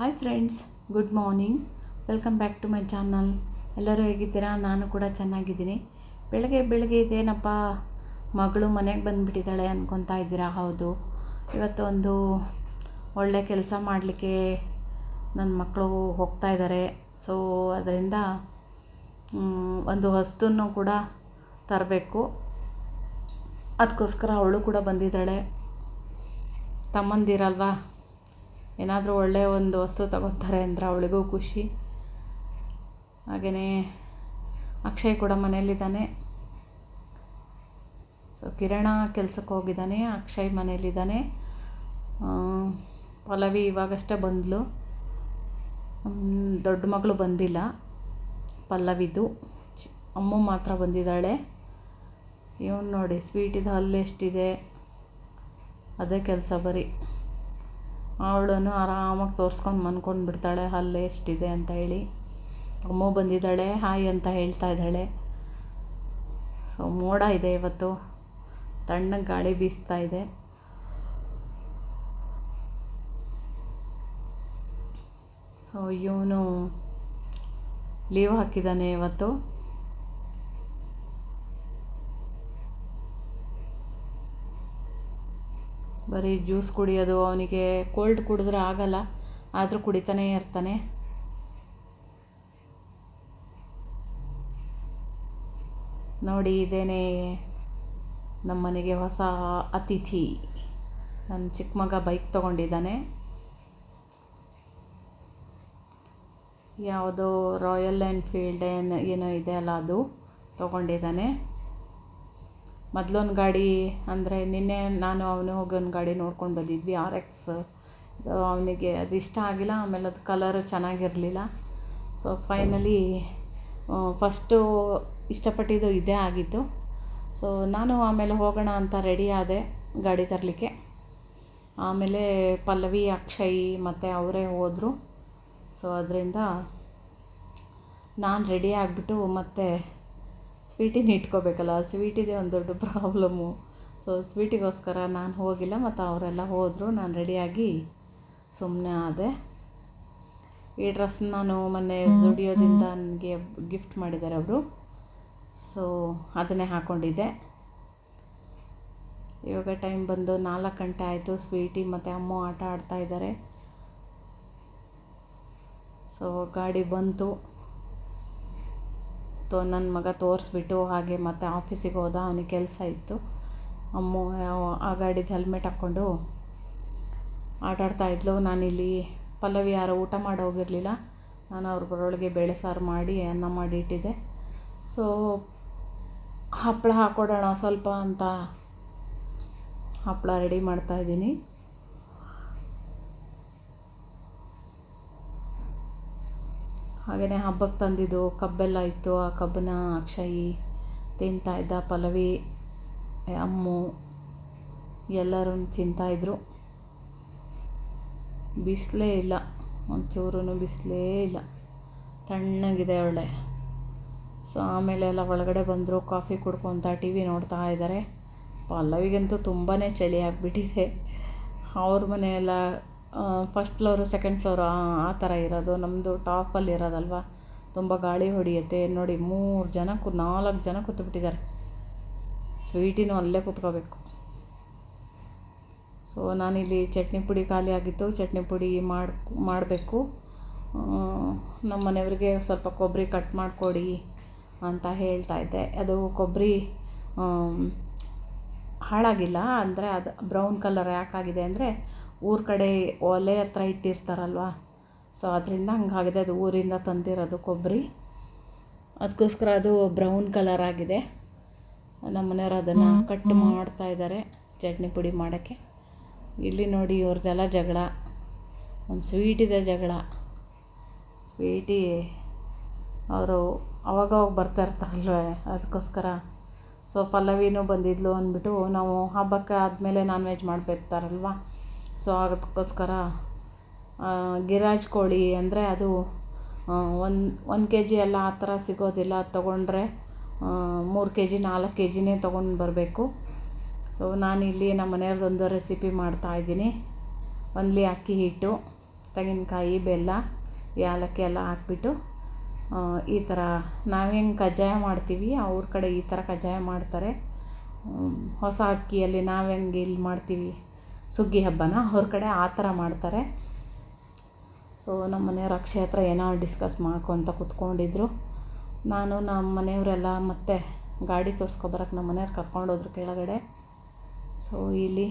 Hi friends good morning welcome back to my channel ಎಲ್ಲರೂ ಹೇಗಿದ್ದೀರಾ? ನಾನು ಕೂಡ ಚೆನ್ನಾಗಿದ್ದೀನಿ. ಬೆಳಗ್ಗೆ ಬೆಳಗ್ಗೆ ಇದೇನಪ್ಪ? ಮಗಳು ಮನೆಗೆ ಬಂದುಬಿಟ್ಟಿದ್ದಾಳೆ ಅಂದ್ಕೊತಾ ಇದ್ದೀರಾ? ಹೌದು. ಇವತ್ತು ಒಂದು ಒಳ್ಳೆ ಕೆಲಸ ಮಾಡಲಿಕ್ಕೆ ನನ್ನ ಮಕ್ಕಳು ಹೋಗ್ತಾ ಇದ್ದಾರೆ ಸೊ ಅದರಿಂದ ಒಂದು ವಸ್ತುನು ಕೂಡ ತರಬೇಕು. ಅದಕ್ಕೋಸ್ಕರ ಅವಳು ಕೂಡ ಬಂದಿದ್ದಾಳೆ. ತಮ್ಮಂದಿರಲ್ವಾ? ಏನಾದರೂ ಒಳ್ಳೆಯ ಒಂದು ವಸ್ತು ತಗೋತಾರೆ ಅಂದರೆ ಅವಳಿಗೂ ಖುಷಿ. ಹಾಗೆಯೇ ಅಕ್ಷಯ್ ಕೂಡ ಮನೆಯಲ್ಲಿದ್ದಾನೆ. ಸೊ ಕಿರಣ ಕೆಲಸಕ್ಕೆ ಹೋಗಿದ್ದಾನೆ, ಅಕ್ಷಯ್ ಮನೆಯಲ್ಲಿದ್ದಾನೆ. ಪಲ್ಲವಿ ಇವಾಗಷ್ಟೇ ಬಂದಳು ದೊಡ್ಡ ಮಗಳು ಬಂದಿಲ್ಲ. ಪಲ್ಲವಿದು. ಅಮ್ಮ ಮಾತ್ರ ಬಂದಿದ್ದಾಳೆ. ಇವನು ನೋಡಿ, ಸ್ವೀಟಿದು ಹಲ್ಲು ಎಷ್ಟಿದೆ. ಅದೇ ಕೆಲಸ ಬರೀ. ಅವಳನ್ನು ಆರಾಮಾಗಿ ತೋರ್ಸ್ಕೊಂಡು ಮನ್ಕೊಂಡು ಬಿಡ್ತಾಳೆ ಹಲ್ಲು ಎಷ್ಟಿದೆ? ಅಂತ ಹೇಳಿ. ಅಮ್ಮ ಬಂದಿದ್ದಾಳೆ, ಹಾಯ್ ಅಂತ ಹೇಳ್ತಾ ಇದ್ದಾಳೆ. ಸೊ ಮೋಡ ಇದೆ ಇವತ್ತು. ತಣ್ಣಗೆ ಗಾಳಿ ಬೀಸ್ತಾ ಇದೆ. ಸೊ ಇವನು ಲೀವ್ ಹಾಕಿದ್ದಾನೆ ಇವತ್ತು. ಬರೀ ಜ್ಯೂಸ್ ಕುಡಿಯೋದು, ಅವನಿಗೆ ಕೋಲ್ಡ್ ಕುಡಿದ್ರೆ ಆಗಲ್ಲ, ಆದರೂ ಕುಡಿತಾನೇ ಇರ್ತಾನೆ. ನೋಡಿ, ಇದೇನೆ ನಮ್ಮ ಮನೆಗೆ ಹೊಸ ಅತಿಥಿ. ನನ್ನ ಚಿಕ್ಕ ಮಗ ಬೈಕ್ ತೊಗೊಂಡಿದ್ದಾನೆ. ಯಾವುದೋ ರಾಯಲ್ ಎನ್ಫೀಲ್ಡ್ ಏನು ಏನೋ ಇದೆ ಅಲ್ಲ ಅದು ತೊಗೊಂಡಿದ್ದಾನೆ. ಮೊದಲೊಂದು ಗಾಡಿ ಅಂದರೆ ನಿನ್ನೆ ನಾನು ಅವನು ಹೋಗಿ ಗಾಡಿ ನೋಡ್ಕೊಂಡು ಬಂದಿದ್ವಿ ಆರ್ ಎಕ್ಸ್ ಅವನಿಗೆ ಅದು ಇಷ್ಟ ಆಗಿಲ್ಲ, ಆಮೇಲೆ ಅದು ಕಲರು ಚೆನ್ನಾಗಿರಲಿಲ್ಲ. ಸೊ ಫೈನಲಿ ಫಸ್ಟು ಇಷ್ಟಪಟ್ಟಿದ್ದು ಇದೇ ಆಗಿತ್ತು. ಸೊ ನಾನು ಆಮೇಲೆ ಹೋಗೋಣ ಅಂತ ರೆಡಿ ಆದೆ ಗಾಡಿ ತರಲಿಕ್ಕೆ. ಆಮೇಲೆ ಪಲ್ಲವಿ, ಅಕ್ಷಯ್ ಮತ್ತು ಅವರೇ ಹೋದರು. ಸೊ ಅದರಿಂದ ನಾನು ರೆಡಿ ಆಗಿಬಿಟ್ಟು ಮತ್ತೆ ಸ್ವೀಟಿನ ಇಟ್ಕೋಬೇಕಲ್ಲ, ಸ್ವೀಟಿದೆ ಒಂದು ದೊಡ್ಡ ಪ್ರಾಬ್ಲಮ್ಮು. ಸೊ ಸ್ವೀಟಿಗೋಸ್ಕರ ನಾನು ಹೋಗಿಲ್ಲ, ಮತ್ತು ಅವರೆಲ್ಲ ಹೋದರು, ನಾನು ರೆಡಿಯಾಗಿ ಸುಮ್ಮನೆ ಆದೆ. ಈ ಡ್ರೆಸ್ ನಾನು ಮೊನ್ನೆ ಜುಡಿಯೋದಿಂದ ನನಗೆ ಗಿಫ್ಟ್ ಮಾಡಿದ್ದಾರೆ ಅವರು. ಸೊ ಅದನ್ನೇ ಹಾಕ್ಕೊಂಡಿದ್ದೆ ಇವಾಗ ಟೈಮ್ ಬಂದು ನಾಲ್ಕು ಗಂಟೆ ಆಯಿತು, ಸ್ವೀಟಿ ಮತ್ತು ಅಮ್ಮ ಆಟ ಆಡ್ತಾ ಇದ್ದಾರೆ. ಸೊ ಗಾಡಿ ಬಂತು. ತೋ ನನ್ನ ಮಗ ತೋರಿಸ್ಬಿಟ್ಟು ಹಾಗೆ ಮತ್ತೆ ಆಫೀಸಿಗೆ ಹೋದ ಅವನಿಗೆ ಕೆಲಸ ಇತ್ತು. ಅಮ್ಮ ಆ ಗಾಡಿದು ಹೆಲ್ಮೆಟ್ ಹಾಕ್ಕೊಂಡು ಆಟಾಡ್ತಾ ಇದ್ಲು. ನಾನಿಲ್ಲಿ ಪಲ್ಲವಿ ಯಾರೋ ಊಟ ಮಾಡಿ ಹೋಗಿರಲಿಲ್ಲ. ನಾನು ಅವ್ರ ಬರೋಳಿಗೆ ಬೇಳೆ ಸಾರು ಮಾಡಿ, ಅನ್ನ ಮಾಡಿ ಇಟ್ಟಿದ್ದೆ. ಸೊ ಹಪ್ಪಳ ಹಾಕ್ಕೊಡೋಣ ಸ್ವಲ್ಪ ಅಂತ ಹಪ್ಪಳ ರೆಡಿ ಮಾಡ್ತಾಯಿದ್ದೀನಿ ಹಾಗೆಯೇ ಹಬ್ಬಕ್ಕೆ ತಂದಿದ್ದು ಕಬ್ಬೆಲ್ಲ ಇತ್ತು. ಆ ಕಬ್ಬನ್ನ ಅಕ್ಷಯಿ ತಿಂತಾ ಇದ್ದ, ಪಲ್ಲವಿ, ಅಮ್ಮು ಎಲ್ಲರೂ ತಿಂತಾಯಿದ್ರು ಬಿಸಿಲೇ ಇಲ್ಲ ಒಂಚೂರು ಬಿಸಿಲೇ ಇಲ್ಲ. ತಣ್ಣಗಿದೆ ಒಳ್ಳೆ. ಸೊ, ಆಮೇಲೆ ಎಲ್ಲ ಒಳಗಡೆ ಬಂದರು, ಕಾಫಿ ಕುಡ್ಕೊತ ಟಿ ವಿ ನೋಡ್ತಾ ಇದ್ದಾರೆ ಪಲ್ಲವಿಗಂತೂ ತುಂಬಾ ಚಳಿ ಆಗಿಬಿಟ್ಟಿದೆ. ಅವ್ರ ಮನೆಯೆಲ್ಲ ಫಸ್ಟ್ ಫ್ಲೋರು ಸೆಕೆಂಡ್ ಫ್ಲೋರು ಆ ಥರ ಇರೋದು. ನಮ್ಮದು ಟಾಪಲ್ಲಿ ಇರೋದಲ್ವ? ತುಂಬ ಗಾಳಿ ಹೊಡೆಯುತ್ತೆ. ನೋಡಿ, ಮೂರು ಜನ ಕು ನಾಲ್ಕು ಜನ ಕೂತ್ಬಿಟ್ಟಿದ್ದಾರೆ. ಸ್ವೀಟಿನೂ ಅಲ್ಲೇ ಕೂತ್ಕೋಬೇಕು. ಸೊ ನಾನಿಲ್ಲಿ ಚಟ್ನಿ ಪುಡಿ ಖಾಲಿ ಆಗಿತ್ತು. ಚಟ್ನಿ ಪುಡಿ ಮಾಡಿ, ಮಾಡಬೇಕು. ನಮ್ಮ ಮನೆಯವ್ರಿಗೆ ಸ್ವಲ್ಪ ಕೊಬ್ಬರಿ ಕಟ್ ಮಾಡಿಕೊಡಿ ಅಂತ ಹೇಳ್ತಾ ಇದ್ದೆ. ಅದು ಕೊಬ್ಬರಿ ಹಾಳಾಗಿಲ್ಲ. ಅಂದರೆ ಅದು ಬ್ರೌನ್ ಕಲರ್ ಯಾಕಾಗಿದೆ ಅಂದರೆ ಊರ ಕಡೆ ಒಲೆ ಹತ್ರ ಇಟ್ಟಿರ್ತಾರಲ್ವ? ಸೊ ಅದರಿಂದ ಹಂಗಾಗಿದೆ. ಅದು ಊರಿಂದ ತಂದಿರೋದು ಕೊಬ್ಬರಿ. ಅದಕ್ಕೋಸ್ಕರ ಅದು ಬ್ರೌನ್ ಕಲರ್ ಆಗಿದೆ. ನಮ್ಮ ಮನೆಯವ್ರು ಅದನ್ನು ಕಟ್ ಮಾಡ್ತಾ ಇದ್ದಾರೆ ಚಟ್ನಿ ಪುಡಿ ಮಾಡೋಕ್ಕೆ. ಇಲ್ಲಿ ನೋಡಿ ಇವ್ರದ್ದೆಲ್ಲ ಜಗಳ. ನಮ್ಮ ಸ್ವೀಟಿದೆ ಜಗಳ. ಸ್ವೀಟಿ ಅವರು ಅವಾಗವಾಗ ಬರ್ತಾ ಇರ್ತಾರಲ್ವ? ಅದಕ್ಕೋಸ್ಕರ ಸೊ ಪಲ್ಲವಿನೂ ಬಂದಿದ್ಲು ಅಂದ್ಬಿಟ್ಟು ನಾವು ಹಬ್ಬಕ್ಕೆ ಆದಮೇಲೆ ನಾನ್ ವೆಜ್ ಮಾಡಿಬಿಡ್ತಾರಲ್ವ ಸೊ ಅದಕ್ಕೋಸ್ಕರ ಗಿರಾಜ್ ಕೋಳಿ ಅಂದರೆ ಅದು ಒಂದು ಒಂದು ಕೆ ಜಿ ಎಲ್ಲ ಆ ಥರ ಸಿಗೋದಿಲ್ಲ. ಅದು ತೊಗೊಂಡ್ರೆ ಮೂರು ಕೆ ಜಿ ನಾಲ್ಕು ಕೆ ಜಿನೇ ತೊಗೊಂಡು ಬರಬೇಕು. ಸೊ ನಾನಿಲ್ಲಿ ನಮ್ಮ ಮನೆಯವ್ರದ್ದೊಂದು ರೆಸಿಪಿ ಮಾಡ್ತಾಯಿದ್ದೀನಿ ಒಂದ್ಲಿ ಅಕ್ಕಿ ಹಿಟ್ಟು, ತೆಂಗಿನಕಾಯಿ, ಬೆಲ್ಲ ಏಲಕ್ಕಿ ಎಲ್ಲ ಹಾಕ್ಬಿಟ್ಟು ಈ ಥರ ನಾವು ಹೆಂಗೆ ಕಜ್ಜಾಯ ಮಾಡ್ತೀವಿ, ಅವ್ರ ಕಡೆ ಈ ಥರ ಕಜ್ಜಾಯ ಮಾಡ್ತಾರೆ. ಹೊಸ ಅಕ್ಕಿಯಲ್ಲಿ ನಾವು ಹೆಂಗೆ ಇಲ್ಲಿ ಮಾಡ್ತೀವಿ? ಸುಗ್ಗಿ ಹಬ್ಬನ, ಅವ್ರ ಕಡೆ ಆ ಥರ ಮಾಡ್ತಾರೆ. ಸೊ ನಮ್ಮ ಮನೆಯವ್ರ ಅಕ್ಷಯ ಹತ್ರ ಏನೋ ಡಿಸ್ಕಸ್ ಮಾಡ್ಕೊತ ಕೂತ್ಕೊಂಡಿದ್ರು. ನಾನು ನಮ್ಮ ಮನೆಯವರೆಲ್ಲ ಮತ್ತೆ ಗಾಡಿ ತೋರಿಸ್ಕೊಬರಕ್ಕೆ ನಮ್ಮ ಮನೆಯವ್ರು ಕರ್ಕೊಂಡೋದ್ರು ಕೆಳಗಡೆ. ಸೊ ಇಲ್ಲಿ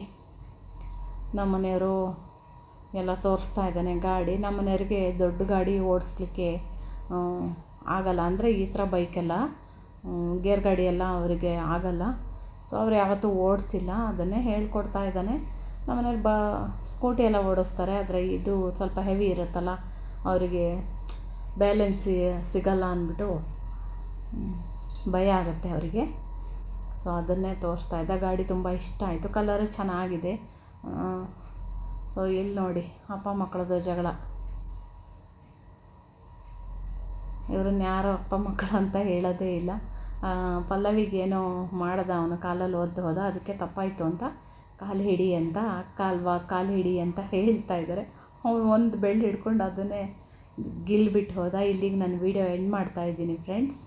ನಮ್ಮ ಮನೆಯವರು ಎಲ್ಲ ತೋರಿಸ್ತಾ ಇದ್ದಾನೆ ಗಾಡಿ. ನಮ್ಮ ಮನೆಯವ್ರಿಗೆ ದೊಡ್ಡ ಗಾಡಿ ಓಡಿಸ್ಲಿಕ್ಕೆ ಆಗಲ್ಲ. ಅಂದರೆ ಈ ಥರ ಬೈಕೆಲ್ಲ. ಗೇರ್ ಗಾಡಿ ಎಲ್ಲ ಅವರಿಗೆ ಆಗಲ್ಲ. ಸೊ ಅವ್ರು ಯಾವತ್ತೂ ಓಡಿಸಿಲ್ಲ. ಅದನ್ನೇ ಹೇಳ್ಕೊಡ್ತಾ ಇದ್ದಾನೆ. ನಮ್ಮ ಮನೇಲಿ ಬಾ, ಸ್ಕೂಟಿ ಎಲ್ಲ ಓಡಿಸ್ತಾರೆ, ಆದರೆ ಇದು ಸ್ವಲ್ಪ ಹೆವಿ ಇರುತ್ತಲ್ಲ, ಅವರಿಗೆ ಬ್ಯಾಲೆನ್ಸ್ ಸಿಗಲ್ಲ ಅಂದ್ಬಿಟ್ಟು ಭಯ ಆಗುತ್ತೆ ಅವರಿಗೆ. ಸೊ ಅದನ್ನೇ ತೋರಿಸ್ತಾ ಇದ್ದ. ಗಾಡಿ ತುಂಬ ಇಷ್ಟ ಆಯಿತು. ಕಲರು ಚೆನ್ನಾಗಿದೆ. ಸೊ ಇಲ್ಲಿ ನೋಡಿ, ಅಪ್ಪ ಮಕ್ಕಳದ್ದು ಜಗಳ. ಇವ್ರನ್ನ ಯಾರೋ ಅಪ್ಪ ಮಕ್ಕಳು ಅಂತ ಹೇಳೋದೇ ಇಲ್ಲ. ಪಲ್ಲವಿಗೇನೋ ಮಾಡ್ದ ಅವನು, ಕಾಲಲ್ಲಿ ಒದ್ದು ಹೋದ, ಅದಕ್ಕೆ ತಪ್ಪಾಯಿತು ಅಂತ ಕಾಲು ಹಿಡಿ ಅಂತ, ಕಾಲ್ವಾ ಕಾಲು ಹಿಡಿ ಅಂತ ಹೇಳ್ತಾ ಇದ್ದಾರೆ. ಅವ್ನು ಒಂದು ಬೆಳ್ಳು ಹಿಡ್ಕೊಂಡು ಅದನ್ನೇ ಗಿಲ್ಬಿಟ್ಟು ಹೋದ. ಇಲ್ಲಿಗೆ ನಾನು ವೀಡಿಯೋ ಎಂಡ್ ಮಾಡ್ತಾಯಿದ್ದೀನಿ ಫ್ರೆಂಡ್ಸ್